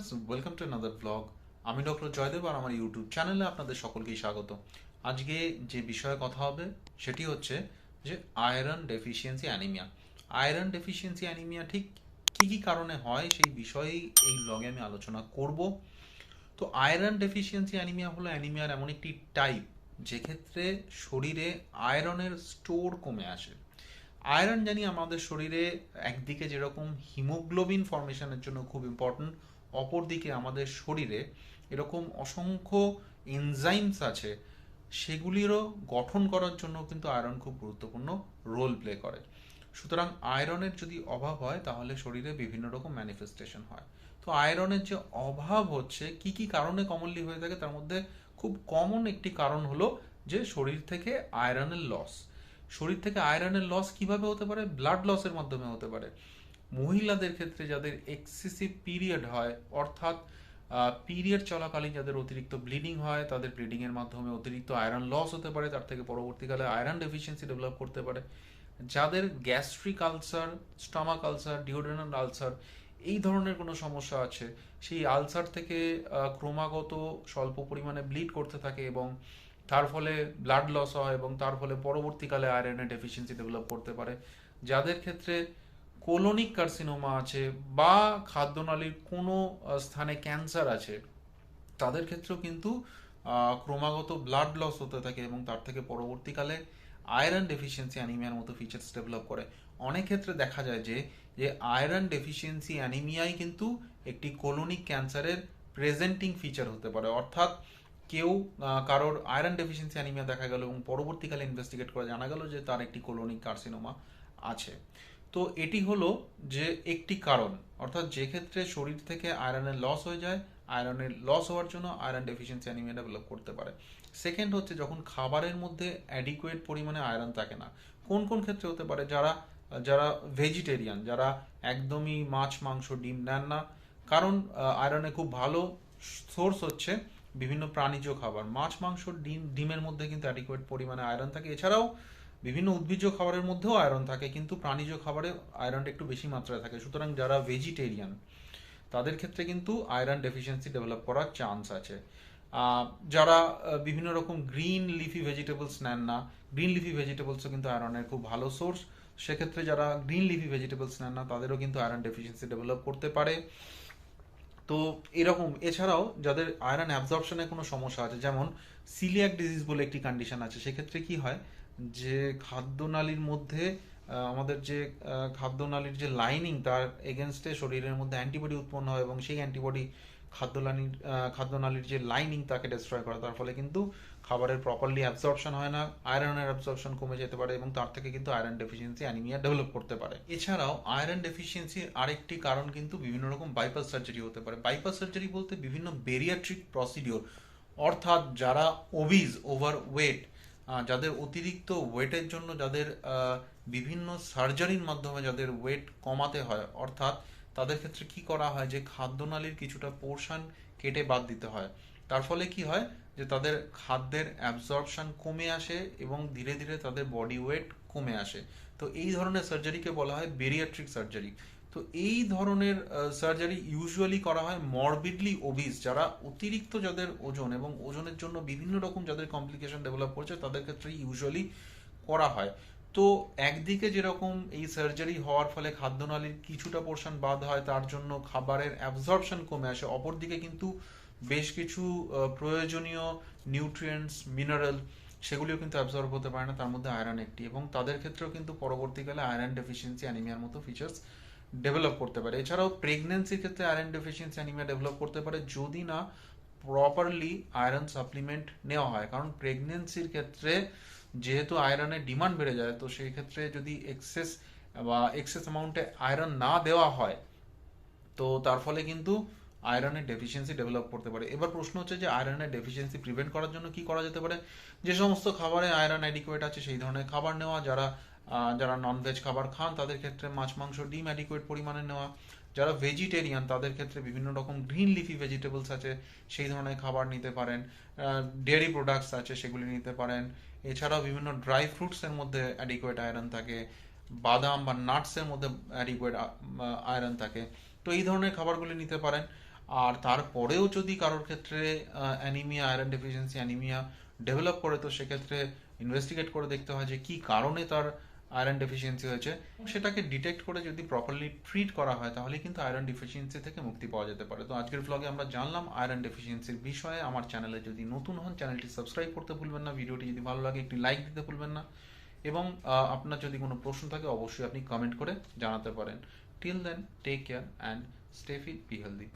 Viewers welcome to another blog আমি doctor Joydeb আর আমার ইউটিউব চ্যানেলে আপনাদের সকলকেই স্বাগত। আজকে যে বিষয়ে কথা হবে, সেটি হচ্ছে যে iron deficiency anaemia iron deficiency anaemia ঠিক কী কী কারণে হয়, সেই বিষয়েই এই ব্লগে আমি আলোচনা করব। তো আয়রন ডেফিসিয়েন্সি অ্যানিমিয়া হলো অ্যানিমিয়ার এমন একটি টাইপ যেক্ষেত্রে শরীরে আয়রনের স্টোর কমে আসে। আয়রন জানি আমাদের শরীরে একদিকে যেরকম হিমোগ্লোবিন ফর্মেশনের জন্য খুব ইম্পর্ট্যান্ট অপরদিকে আমাদের শরীরে এরকম অসংখ্য এনজাইমস আছে, সেগুলিরও গঠন করার জন্য কিন্তু আয়রন খুব গুরুত্বপূর্ণ রোল প্লে করে। সুতরাং আয়রনের যদি অভাব হয়, তাহলে শরীরে বিভিন্ন রকম ম্যানিফেস্টেশন হয়। তো আয়রনের যে অভাব হচ্ছে, কি কি কারণে কমনলি হয়ে থাকে, তার মধ্যে খুব কমন একটি কারণ হলো যে শরীর থেকে আয়রনের লস শরীর থেকে আয়রনের লস কীভাবে হতে পারে? ব্লাড লসের মাধ্যমে হতে পারে। মহিলাদের ক্ষেত্রে যাদের এক্সেসিভ পিরিয়ড হয়, অর্থাৎ পিরিয়ড চলাকালীন যাদের অতিরিক্ত ব্লিডিং হয়, তাদের ব্লিডিংয়ের মাধ্যমে অতিরিক্ত আয়রন লস হতে পারে, তার থেকে পরবর্তীকালে আয়রন ডেফিসিয়েন্সি ডেভেলপ করতে পারে। যাদের gastric ulcer stomach ulcer duodenal ulcer এই ধরনের কোনো সমস্যা আছে, সেই আলসার থেকে ক্রমাগত স্বল্প পরিমাণে ব্লিড করতে থাকে এবং তার ফলে ব্লাড লস হয় এবং তার ফলে পরবর্তীকালে আয়রনের ডেফিসিয়েন্সি ডেভেলপ করতে পারে। যাদের ক্ষেত্রে কোলোনিক কার্সিনোমা আছে বা খাদ্যনালীর কোনো স্থানে ক্যান্সার আছে, তাদের ক্ষেত্রেও কিন্তু ক্রমাগত ব্লাড লস হতে থাকে এবং তার থেকে পরবর্তীকালে আয়রন ডেফিসিয়েন্সি অ্যানিমিয়ার মতো ফিচার্স ডেভেলপ করে। অনেক ক্ষেত্রে দেখা যায় যে যে আয়রন ডেফিসিয়েন্সি অ্যানিমিয়াই কিন্তু একটি কোলোনিক ক্যান্সারের প্রেজেন্টিং ফিচার হতে পারে। অর্থাৎ কেউ কারোর আয়রন ডেফিসিয়েন্সি অ্যানিমিয়া দেখা গেল এবং পরবর্তীকালে ইনভেস্টিগেট করে জানা গেল যে তার একটি কোলোনিক কার্সিনোমা আছে। তো এটি হলো যে একটি কারণ। অর্থাৎ যে ক্ষেত্রে শরীর থেকে আয়রনের লস হয়ে যায়, আয়রনের লস হওয়ার জন্য আয়রন ডেফিসিয়েন্সি অ্যানিমিয়া ডেভেলপ করতে পারে। সেকেন্ড হচ্ছে যখন খাবারের মধ্যে অ্যাডিকুয়েট পরিমাণে আয়রন থাকে না, কোন কোন ক্ষেত্রে হতে পারে? যারা যারা ভেজিটেরিয়ান যারা একদমই মাছ, মাংস, ডিম নেন না, কারণ আয়রনে খুব ভালো সোর্স হচ্ছে বিভিন্ন প্রাণীজ খাবার। মাছ, মাংস, ডিম, ডিমের মধ্যে কিন্তু অ্যাডিকুয়েট পরিমাণে আয়রন থাকে। এছাড়াও বিভিন্ন উদ্ভিজ্জ খাবারের মধ্যেও আয়রন থাকে, কিন্তু প্রাণীজ খাবারে আয়রনটা একটু বেশি মাত্রায় থাকে। সুতরাং যারা ভেজিটেরিয়ান তাদের ক্ষেত্রে কিন্তু আয়রন ডেফিসিয়েন্সি ডেভেলপ করার চান্স আছে। যারা বিভিন্ন রকম গ্রিন লিফি ভেজিটেবলস নেন না গ্রিন লিফি ভেজিটেবলসও কিন্তু আয়রনের খুব ভালো সোর্স সেক্ষেত্রে যারা গ্রিন লিফি ভেজিটেবলস নেন না, তাদেরও কিন্তু আয়রন ডেফিসিয়েন্সি ডেভেলপ করতে পারে। তো এরকম, এছাড়াও যাদের আয়রন অ্যাবজর্পশনে কোনো সমস্যা আছে, যেমন সিলিয়াক ডিজিজ বলে একটি কন্ডিশন আছে, সেক্ষেত্রে কি হয়? যে খাদ্যনালীর মধ্যে আমাদের যে খাদ্যনালীর যে লাইনিং তার এগেনস্টে শরীরের মধ্যে অ্যান্টিবডি উৎপন্ন হয় এবং সেই অ্যান্টিবডি খাদ্যনালীর খাদ্যনালীর যে লাইনিং তাকে ডিস্ট্রয় করে। তার ফলে কিন্তু খাবারের প্রপারলি অ্যাবজর্পশন হয় না আয়রনের অ্যাবজর্পশন কমে যেতে পারে এবং তার থেকে কিন্তু আয়রন ডেফিসিয়েন্সি অ্যানিমিয়া ডেভেলপ করতে পারে। এছাড়াও আয়রন ডেফিসিয়েন্সির আরেকটি কারণ কিন্তু বিভিন্ন রকম বাইপাস সার্জারি হতে পারে। বাইপাস সার্জারি বলতে বিভিন্ন বেরিয়াট্রিক প্রসিডিওর অর্থাৎ যারা ওবিজ ওভার ওয়েট যাদের অতিরিক্ত ওয়েটের জন্য যাদের বিভিন্ন সার্জারির মাধ্যমে যাদের ওয়েট কমাতে হয়, অর্থাৎ তাদের ক্ষেত্রে কি করা হয় যে খাদ্যনালীর কিছুটা পোর্শন কেটে বাদ দিতে হয়। তার ফলে কি হয় যে তাদের খাদ্যের অ্যাবজর্পশন কমে আসে এবং ধীরে ধীরে তাদের বডি ওয়েট কমে আসে। তো এই ধরনের সার্জারিকে বলা হয় বেরিয়াট্রিক সার্জারি তো এই ধরনের সার্জারি ইউজুয়ালি করা হয় মরবিডলি ওবিস যারা অতিরিক্ত যাদের ওজন এবং ওজনের জন্য বিভিন্ন রকম যাদের কমপ্লিকেশন ডেভেলপ করছে তাদের ক্ষেত্রে ইউজুয়ালি করা হয়। তো একদিকে যেরকম এই সার্জারি হওয়ার ফলে খাদ্যনালীর কিছুটা পোর্শন বাদ হয়, তার জন্য খাবারের অ্যাবজর্পশন কমে আসে। অপরদিকে কিন্তু বেশ কিছু প্রয়োজনীয় নিউট্রিয়েন্টস মিনারেল সেগুলিও কিন্তু অ্যাবজর্ব হতে পারে না, তার মধ্যে আয়রন একটি। এবং তাদের ক্ষেত্রেও কিন্তু পরবর্তীকালে আয়রন ডেফিসিয়েন্সি অ্যানিমিয়ার মতো ফিচার্স ডেভেলপ করতে পারে। এছাড়াও প্রেগনেন্সির ক্ষেত্রে আয়রন ডেফিসিয়েন্সি অ্যানিমিয়া ডেভেলপ করতে পারে, যদি না প্রপারলি আয়রন সাপ্লিমেন্ট নেওয়া হয়। কারণ প্রেগনেন্সির ক্ষেত্রে যেহেতু আয়রনের ডিমান্ড বেড়ে যায়, তো সেই ক্ষেত্রে যদি এক্সেস বা এক্সেস অ্যামাউন্টে আয়রন না দেওয়া হয়, তো তার ফলে কিন্তু আয়রনের ডেফিসিয়েন্সি ডেভেলপ করতে পারে। এবার প্রশ্ন হচ্ছে যে আয়রনের ডেফিসিয়েন্সি প্রিভেন্ট করার জন্য কি করা যেতে পারে? যে সমস্ত খাবারে আয়রন অ্যাডিকুয়েট আছে, সেই ধরনের খাবার নেওয়া, যারা যারা ননভেজ খাবার খান, তাদের ক্ষেত্রে মাছ, মাংস, ডিম অ্যাডিকুয়েট পরিমাণে নেওয়া। যারা ভেজিটেরিয়ান তাদের ক্ষেত্রে বিভিন্ন রকম গ্রিন লিফি ভেজিটেবলস আছে, সেই ধরনের খাবার নিতে পারেন। ডেয়ারি প্রোডাক্টস আছে, সেগুলি নিতে পারেন। এছাড়াও বিভিন্ন ড্রাই ফ্রুটসের মধ্যে অ্যাডিকুয়েট আয়রন থাকে। বাদাম বা নাটসের মধ্যে অ্যাডিকুয়েট আয়রন থাকে। তো এই ধরনের খাবারগুলি নিতে পারেন। আর তারপরেও যদি কারোর ক্ষেত্রে anaemia iron deficiency anaemia develop করে, তো সেক্ষেত্রে ইনভেস্টিগেট করে দেখতে হয় যে কি কারণে তার আয়রন ডেফিসিয়েন্সি হয়েছে সেটাকে ডিটেক্ট করে যদি প্রপারলি ট্রিট করা হয়, তাহলে কিন্তু আয়রন ডেফিসিয়েন্সি থেকে মুক্তি পাওয়া যেতে পারে। তো আজকের ব্লগে আমরা জানলাম আয়রন ডেফিসিয়েন্সির বিষয়ে। আমার চ্যানেলে যদি নতুন হন চ্যানেলটি সাবস্ক্রাইব করতে ভুলবেন না, ভিডিওটি যদি ভালো লাগে, একটি লাইক দিতে ভুলবেন না, এবং আপনার যদি কোনো প্রশ্ন থাকে, অবশ্যই আপনি কমেন্ট করে জানাতে পারেন। Till then take care and stay fit be healthy